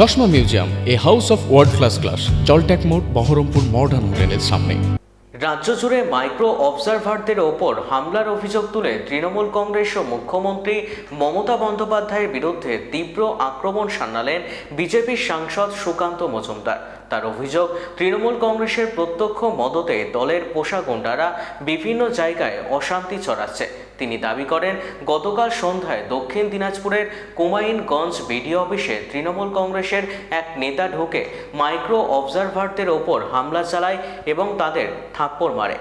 চশমা museum, a house of world class class জলট্যাক মোড়, Baharampur modern হোটেলের সামনে। রাজ্য জুড়ে মাইক্রো অবজারভারদের ওপর হামলার অভিযোগ তুলে তৃণমূল কংগ্রেস ও মুখ্যমন্ত্রী মমতা বন্দ্যোপাধ্যায়ের বিরুদ্ধে তীব্র আক্রমণ সান্নালেন বিজেপির সাংসদ সুকান্ত মজুমদার। তার অভিযোগ তৃণমূল কংগ্রেসের প্রত্যক্ষ মদতে দলের পোষা গুন্ডারা বিভিন্ন জায়গায় অশান্তি ছড়াচ্ছে। তিনি দাবি করেন, গতকাল সন্ধ্যায় দক্ষিণ দিনাজপুরের কুমাইনগঞ্জ বিডিও অফিসে তৃণমূল কংগ্রেসের এক নেতা ঢুকে মাইক্রো অবজারভারদের ওপর হামলা চালায় এবং তাদের থাপ্পড় মারে।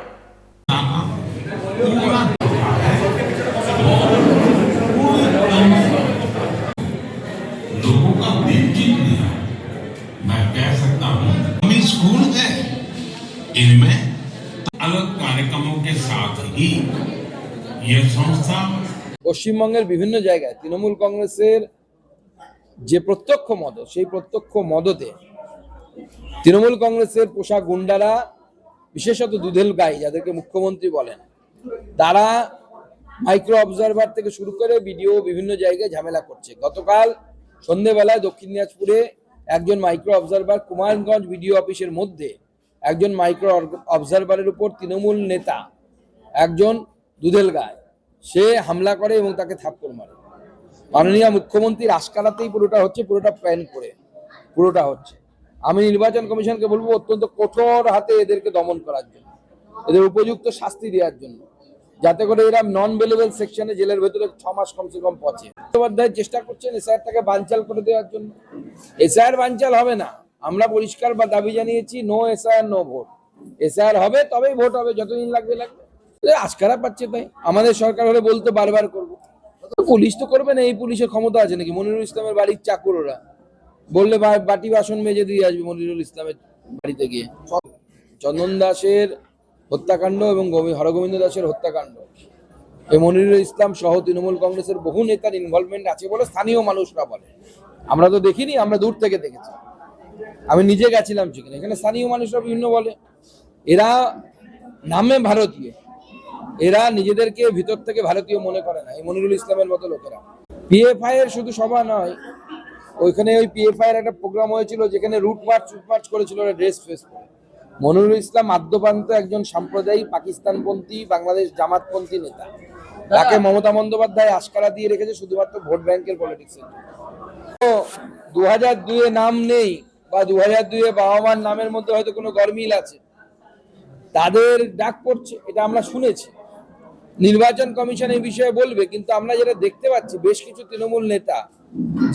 পশ্চিমবঙ্গের বিভিন্ন জায়গায় তৃণমূল কংগ্রেসের যে প্রত্যক্ষ মদত, সেই প্রত্যক্ষ মদতে তৃণমূল কংগ্রেসের পোশাক গুন্ডারা, বিশেষত দুধেল গাই, যাদেরকে মুখ্যমন্ত্রী বলেন, তারা মাইক্রো অবজারভার থেকে শুরু করে ভিডিও বিভিন্ন জায়গায় ঝামেলা করছে। গতকাল সন্ধেবেলায় দক্ষিণ দিনাজপুরে একজন মাইক্রো অবজারভার কুমারগঞ্জ ভিডিও অফিসের মধ্যে একজন মাইক্রো অবজারভারের উপর তৃণমূল নেতা একজন দুধেল গায়। সে হামলা করে এবং তাকে থাপ্পড় মারে। মাননীয় মুখ্যমন্ত্রীর আশকারাতেই পুরোটা হচ্ছে, পুরোটা প্ল্যান করে, পুরোটা হচ্ছে। আমি নির্বাচন কমিশনকে বলব, অত্যন্ত কঠোর হাতে এদেরকে দমন করার জন্য, এদের উপযুক্ত শাস্তি দেওয়ার জন্য, যাতে করে এরা নন বেলেবল সেকশনে জেলের ভেতরে ছ মাস কমসে কম পচে। চট্টোপাধ্যায় চেষ্টা করছেন এসআইআরটাকে বানচাল করে দেওয়ার জন্য। এসআইআর বানচাল হবে না। আমরা পরিষ্কার বা দাবি জানিয়েছি no SIR no vote SIR হবে, তবেই ভোট হবে, যতদিন লাগবে লাগবে। এ আশকারা পাচ্ছে তাই? আমাদের সরকার হলে বলতে বারবার করব। পুলিশ তো করবে না, এই পুলিশের ক্ষমতা আছে নাকি? মনিরুল ইসলামের বাড়ির চাকর ওরা বললে বাটি বাসন মেজে দিয়ে আসবে মনিরুল ইসলামের বাড়িতে গিয়ে। চন্দন দাসের হত্যাকাণ্ড এবং হরগোবিন্দ দাসের হত্যাকাণ্ড। এই মনিরুল ইসলাম সহ তৃণমূল কংগ্রেসের বহু নেতার ইনভলভমেন্ট আছে বলে স্থানীয় মানুষরা বলে। আমরা তো দেখিনি, আমরা দূর থেকে দেখেছি। আমি নিজে গেছিলাম সেখানে। এখানে স্থানীয় মানুষরা বিভিন্ন বলে। এরা নামে ভারতীয়। এরা নিজেদেরকে ভিতর থেকে ভারতীয় মনে করে না এই মনিরুল ইসলামের মতো লোকেরা। পিএফআই এর শুধু সভা নয় ওইখানে ওই পিএফআই এর একটা প্রোগ্রাম হয়েছিল যেখানে রুট মার্চ রুট মার্চ করেছিল ড্রেস ফেস করে। মনিরুল ইসলাম আদ্যপান্ত একজন সাম্প্রদায়িক পাকিস্তানপন্থী বাংলাদেশ জামাতপন্থী নেতা। তাকে মমতা বন্দ্যোপাধ্যায় আশকারা দিয়ে রেখেছে শুধুমাত্র ভোট ব্যাংকের পলিটিক্সের দু হাজার দুয়ে নাম নেই বা দু হাজার দুয়ে বাবা মার নামের মধ্যে হয়তো কোনো গরমিল আছে। তাদের ডাক পড়ছে এটা আমরা শুনেছি। নির্বাচন কমিশন এই বিষয়ে বলবে, কিন্তু আমরা যেটা দেখতে পাচ্ছি, বেশ কিছু তৃণমূল নেতা,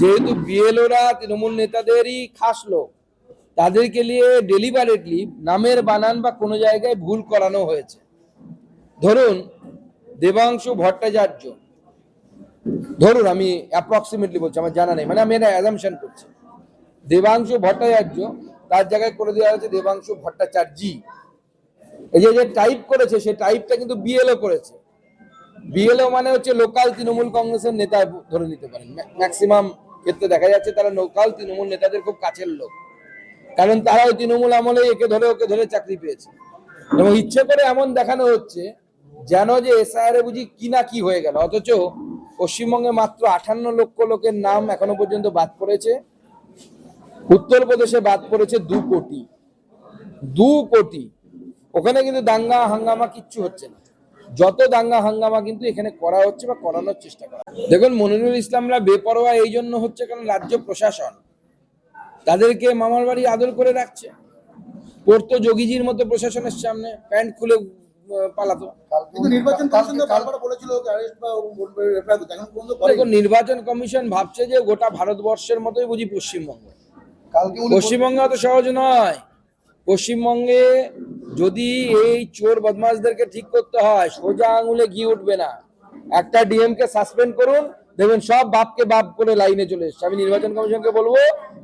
যেহেতু বিএলওরা তৃণমূল নেতাদেরই খাস লোক, তাদেরকে নিয়ে ডেলিভারেটলি নামের বানান বা কোনো জায়গায় ভুল করানো হয়েছে। ধরুন, দেবাংশু ভট্টাচার্য, ধরুন আমি অ্যাপ্রক্সিমেটলি বলছি, আমার জানা নেই মানে আমি এটা অ্যাজামশন করছি। দেবাংশু ভট্টাচার্য, তার জায়গায় করে দেওয়া হয়েছে দেবাংশু ভট্টাচার্যি এই যে টাইপ করেছে, সে টাইপটা কিন্তু বিএলও করেছে। বিএলও মানে হচ্ছে লোকাল তৃণমূল কংগ্রেসের নেতা ধরে নিতে পারেন। ম্যাক্সিমাম ক্ষেত্রে দেখা যাচ্ছে তারা লোকাল তৃণমূল নেতাদের খুব কাছের লোক। কারণ তারা ওই তৃণমূল আমলে একে ধরে ওকে ধরে চাকরি পেয়েছে। এবং ইচ্ছে করে এমন দেখানো হচ্ছে যেন যে এসআইআর বুঝি কি না কি হয়ে গেল। অথচ পশ্চিমবঙ্গে মাত্র আঠান্ন লক্ষ লোকের নাম এখনও পর্যন্ত বাদ পড়েছে। উত্তরপ্রদেশে বাদ পড়েছে দু কোটি। দু কোটি। ওখানে কিন্তু দাঙ্গা, হাঙ্গামা কিচ্ছু হচ্ছে না। যত দাঙ্গা হাঙ্গামা কিন্তু এখানে করা হচ্ছে বা করানোর চেষ্টা করা দেখুন মনিরুল ইসলামরা বেপরোয়া এই জন্য হচ্ছে কারণ রাজ্য প্রশাসন তাদেরকে মামার বাড়ি আদর করে রাখছে। পড়তো যোগীজির মতো প্রশাসনের সামনে প্যান্ট খুলে পালাতো। নির্বাচন কমিশন দেখুন নির্বাচন ভাবছে যে গোটা ভারতবর্ষের মতোই বুঝি পশ্চিমবঙ্গ। পশ্চিমবঙ্গ অত সহজ নয়। পশ্চিমবঙ্গে যদি এই চোর বদমাশদেরকে ঠিক করতে হয়, সোজা আঙুলে গিয়ে উঠবে না। একটা ডিএম কে সাসপেন্ড করুন। দেখবেন সব বাপকে বাপ করে লাইনে চলে এসছে। আমি নির্বাচন কমিশনকে বলব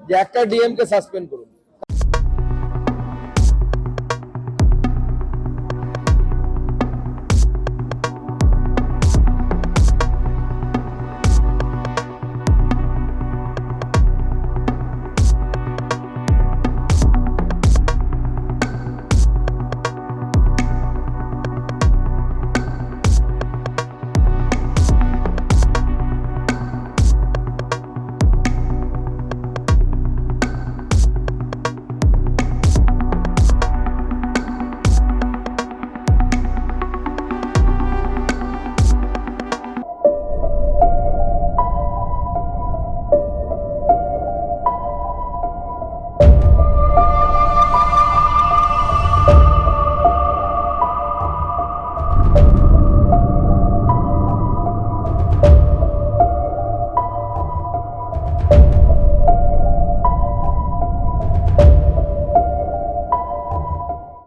যে একটা ডিএম কে সাসপেন্ড করুন।